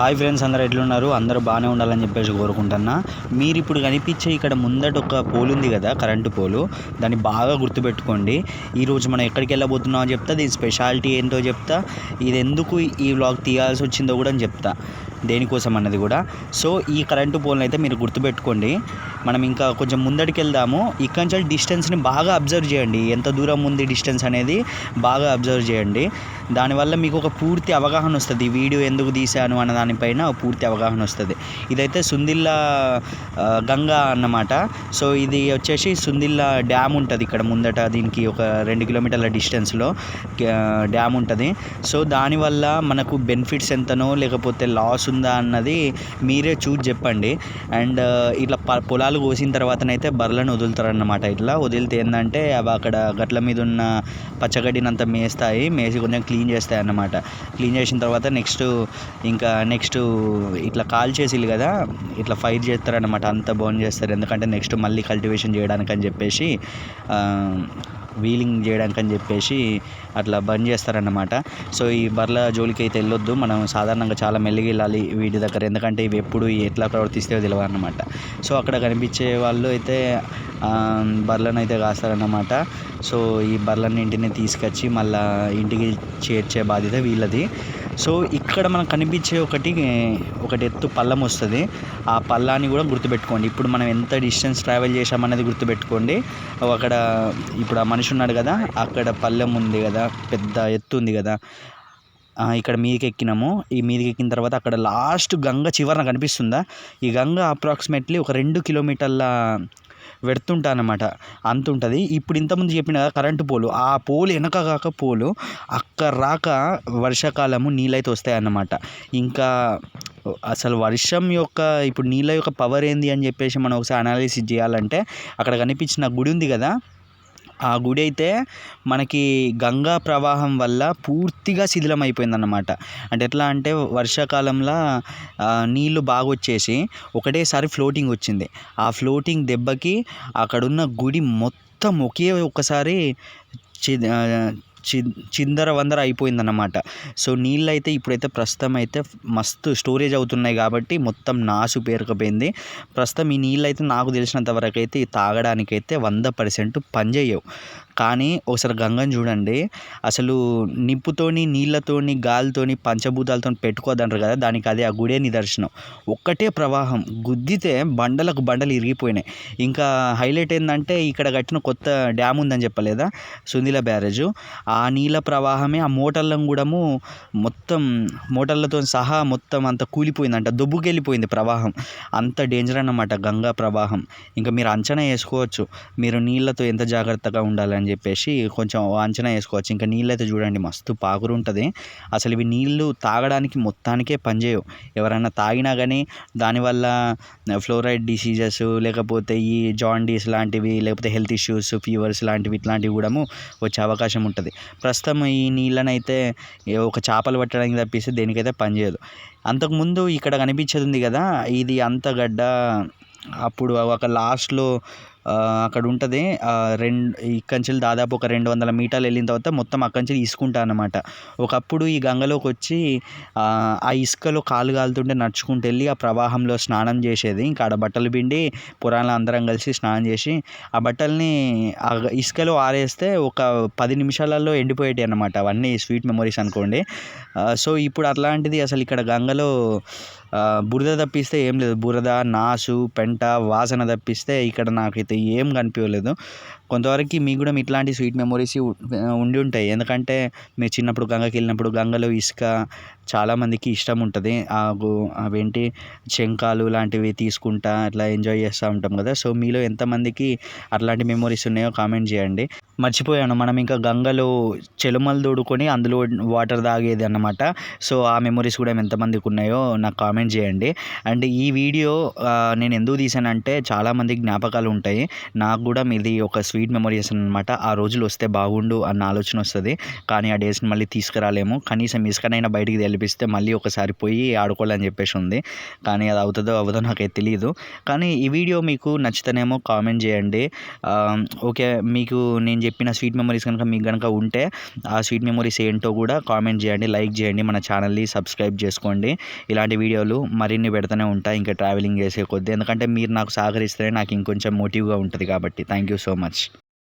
Hi friends అందరు ఎట్లున్నారు? అందరూ బాగానే ఉండాలని చెప్పేసి కోరుకుంటున్నా. మీరు ఇప్పుడు కనిపించే ఇక్కడ ముందట ఒక పోల్ ఉంది కదా కరెంటు పోలు. దాన్ని బాగా గుర్తుపెట్టుకోండి. ఈరోజు మనం ఎక్కడికి వెళ్ళబోతున్నామో చెప్తా దీని స్పెషాలిటీ ఏంటో చెప్తా ఇది ఎందుకు ఈ వ్లాగ్ తీయాల్సి వచ్చిందో కూడా అని చెప్తా దేనికోసం అన్నది కూడా. సో ఈ కరెంటు పోల్ని అయితే మీరు గుర్తుపెట్టుకోండి. మనం ఇంకా కొంచెం ముందడికి వెళ్దాము ఇక్కడి నుంచి డిస్టెన్స్ని బాగా అబ్జర్వ్ చేయండి. ఎంత దూరం ఉంది డిస్టెన్స్ అనేది బాగా అబ్జర్వ్ చేయండి. దానివల్ల మీకు ఒక పూర్తి అవగాహన వస్తుంది. ఈ వీడియో ఎందుకు తీశాను అన్న దానిపైన పూర్తి అవగాహన వస్తుంది. ఇదైతే సుందిల్లా గంగా అన్నమాట. సో ఇది వచ్చేసి సుందిల్లా డ్యామ్ ఉంటుంది ఇక్కడ ముందట. దీనికి ఒక రెండు కిలోమీటర్ల డిస్టెన్స్లో డ్యామ్ ఉంటుంది. సో దానివల్ల మనకు బెనిఫిట్స్ ఎంతనో లేకపోతే లాస్ ఉందా అన్నది మీరే చూసి చెప్పండి. అండ్ ఇట్లా పొలాలు పొలాలు కోసిన తర్వాతనైతే బర్రెలను వదులుతారన్నమాట ఇట్లా. వదిలితే ఏంటంటే అవి అక్కడ గట్ల మీద ఉన్న పచ్చగడ్డినంత మేస్తాయి మేసి కొంచెం క్లీన్ చేస్తాయి అన్నమాట క్లీన్ చేసిన తర్వాత నెక్స్ట్ ఇంకా నెక్స్ట్ ఇట్లా కాల్ చేసిల్లు కదా ఇట్లా ఫైర్ చేస్తారన్నమాట. అంత బోన్ చేస్తారు. ఎందుకంటే నెక్స్ట్ మళ్ళీ కల్టివేషన్ చేయడానికి అని చెప్పేసి వీలింగ్ చేయడానికి అని చెప్పేసి అట్లా బంద్ చేస్తారన్నమాట. సో ఈ బర్ల జోలికి అయితే వెళ్ళొద్దు. మనం సాధారణంగా చాలా మెల్లిగా వెళ్ళాలి వీటి దగ్గర. ఎందుకంటే ఇవి ఎప్పుడు ఎట్లా ప్రవర్తిస్తే తెలియదు అన్నమాట సో అక్కడ కనిపించే వాళ్ళు అయితే ఆ, బర్లను అయితే కాస్తారన్నమాట. సో ఈ బర్లన్నింటిని తీసుకొచ్చి మళ్ళా ఇంటికి చేర్చే బాధ్యత వీళ్ళది. సో ఇక్కడ మనకు కనిపించే ఒకటి ఒకటి ఎత్తు పల్లం వస్తుంది. ఆ పల్లాన్ని కూడా గుర్తుపెట్టుకోండి. ఇప్పుడు మనం ఎంత డిస్టెన్స్ ట్రావెల్ చేసామనేది గుర్తుపెట్టుకోండి. అక్కడ ఇప్పుడు ఆ మనిషి ఉన్నాడు కదా అక్కడ పల్లెం ఉంది కదా పెద్ద ఎత్తు ఉంది కదా. ఇక్కడ మీదకి ఎక్కినాము ఈ మీదకి ఎక్కిన తర్వాత అక్కడ లాస్ట్ గంగ చివరన కనిపిస్తుందా? ఈ గంగ అప్రాక్సిమేట్లీ ఒక రెండు కిలోమీటర్ల వెడుతుంటా అనమాట అంత ఉంటుంది ఇప్పుడు ఇంతకుముందు చెప్పిన కదా కరెంటు పోలు. ఆ పోలు వెనక కాక పోలు అక్కడ రాక వర్షాకాలము నీళ్ళైతే వస్తాయన్నమాట. ఇంకా అసలు వర్షం యొక్క ఇప్పుడు నీళ్ళ యొక్క పవర్ ఏంది అని చెప్పేసి మనం ఒకసారి అనాలిసిస్ చేయాలంటే అక్కడ కనిపించిన గుడి ఉంది కదా ఆ గుడి అయితే మనకి గంగా ప్రవాహం వల్ల పూర్తిగా శిథిలం అయిపోయిందన్నమాట అంటే ఎట్లా అంటే వర్షాకాలంలో నీళ్ళు నీళ్ళు బాగా వచ్చేసి ఒకటేసారి ఫ్లోటింగ్ వచ్చింది. ఆ ఫ్లోటింగ్ దెబ్బకి అక్కడున్న గుడి మొత్తం ఒకే ఒక్కసారి చి చిందర వందర అయిపోయిందన్నమాట. సో నీళ్ళు అయితే ఇప్పుడైతే ప్రస్తుతం అయితే మస్తు స్టోరేజ్ అవుతున్నాయి కాబట్టి మొత్తం నాసు పేరుకుపోయింది. ప్రస్తుతం ఈ నీళ్ళు అయితే నాకు తెలిసినంత వరకు అయితే తాగడానికైతే వంద పర్సెంట్ పనిచేయవు. కానీ ఒకసారి గంగని చూడండి. అసలు నిప్పుతోని నీళ్ళతోని గాలితోని పంచభూతాలతో పెట్టుకోదంటారు కదా దానికి అదే ఆ గుడే నిదర్శనం. ఒక్కటే ప్రవాహం గుద్దితే బండలకు బండలు ఇరిగిపోయినాయి. ఇంకా హైలైట్ ఏంటంటే ఇక్కడ కట్టిన కొత్త డ్యామ్ ఉందని చెప్పలేదా? సుందిల బ్యారేజ్. ఆ నీళ్ళ ప్రవాహమే ఆ మోటార్లను కూడా మొత్తం మోటార్లతో సహా మొత్తం అంత కూలిపోయిందంట దొబ్బుకెళ్ళిపోయింది ప్రవాహం. అంత డేంజర్ అన్నమాట గంగా ప్రవాహం. ఇంకా మీరు అంచనా వేసుకోవచ్చు మీరు నీళ్ళతో ఎంత జాగ్రత్తగా ఉండాలని. అని చెప్పేసి కొంచెం అంచనా వేసుకోవచ్చు. ఇంకా నీళ్ళు అయితే చూడండి మస్తు పాకురు ఉంటుంది అసలు ఇవి నీళ్ళు తాగడానికి మొత్తానికే పనిచేయవు. ఎవరైనా తాగినా కానీ దానివల్ల ఫ్లోరైడ్ డిసీజెస్ లేకపోతే ఈ జాండీస్ లాంటివి లేకపోతే హెల్త్ ఇష్యూస్ ఫీవర్స్ లాంటివి ఇట్లాంటివి కూడా వచ్చే అవకాశం ఉంటుంది. ప్రస్తుతం ఈ నీళ్ళనైతే ఒక చేపలు పట్టడానికి తప్పిస్తే దేనికైతే పనిచేయదు అంతకుముందు ఇక్కడ కనిపించేది ఉంది కదా ఇది అంతగడ్డ అప్పుడు ఒక లాస్ట్లో అక్కడ ఉంటుంది రెండు ఇక్కడి దాదాపు ఒక రెండు వందల మీటర్లు వెళ్ళిన తర్వాత మొత్తం అక్కడి నుంచి తీసుకుంటా అనమాట ఒకప్పుడు ఈ గంగలోకి వచ్చి ఆ ఇసుకలో కాలు కాలుతుంటే నడుచుకుంటూ వెళ్ళి ఆ ప్రవాహంలో స్నానం చేసేది. ఇంకా ఆడ బట్టలు పిండి పురాణాలు అందరం కలిసి స్నానం చేసి ఆ బట్టల్ని ఆ ఇసుకలో ఆరేస్తే ఒక పది నిమిషాలలో ఎండిపోయేటి అనమాట అవన్నీ స్వీట్ మెమొరీస్ అనుకోండి. సో ఇప్పుడు అట్లాంటిది అసలు ఇక్కడ గంగలో బురద తప్పిస్తే ఏం లేదు. బురద నాసు పెంట వాసన తప్పిస్తే ఇక్కడ నాకైతే ఏం కనిపించలేదు కొంతవరకు మీకు కూడా ఇట్లాంటి స్వీట్ మెమొరీస్ ఉండి ఉంటాయి. ఎందుకంటే మీరు చిన్నప్పుడు గంగకి వెళ్ళినప్పుడు గంగలో ఇసుక చాలామందికి ఇష్టం ఉంటుంది. అవేంటి శంఖాలు లాంటివి తీసుకుంటా అట్లా ఎంజాయ్ చేస్తూ ఉంటాం కదా. సో మీలో ఎంతమందికి అట్లాంటి మెమొరీస్ ఉన్నాయో కామెంట్ చేయండి. మర్చిపోయాను. మనం ఇంకా గంగలో చెలుమలు తోడుకొని అందులో వాటర్ తాగేది అన్నమాట. సో ఆ మెమొరీస్ కూడా ఎంతమందికి ఉన్నాయో నాకు కామెంట్ చేయండి. అండ్ ఈ వీడియో నేను ఎందుకు తీసానంటే చాలామంది జ్ఞాపకాలు ఉంటాయి. నాకు కూడా మీది ఒక స్వీట్ మెమొరీస్ అనమాట ఆ రోజులు వస్తే బాగుండు అన్న ఆలోచన వస్తుంది. కానీ ఆ డేస్ని మళ్ళీ తీసుకురాలేము. కనీసం ఇసుకనైనా బయటికి తెలిపిస్తే మళ్ళీ ఒకసారి పోయి ఆడుకోవాలని చెప్పేసి ఉంది. కానీ అది అవుతుందో అవ్వదో నాకైతే తెలియదు కానీ ఈ వీడియో మీకు నచ్చితేనేమో కామెంట్ చేయండి. ఓకే మీకు నేను చెప్పిన స్వీట్ మెమరీస్ కనుక మీకు కనుక ఉంటే ఆ స్వీట్ మెమరీస్ ఏంటో కూడా కామెంట్ చేయండి లైక్ చేయండి మన ఛానల్ని సబ్స్క్రైబ్ చేసుకోండి. ఇలాంటి వీడియోలు మరిన్ని పెడుతూనే ఉంటాయి ఇంకా ట్రావెలింగ్ చేసే కొద్దీ. ఎందుకంటే మీరు నాకు సహకరిస్తేనే నాకు ఇంకొంచెం మోటివ్గా ఉంటుంది కాబట్టి. Thank you so much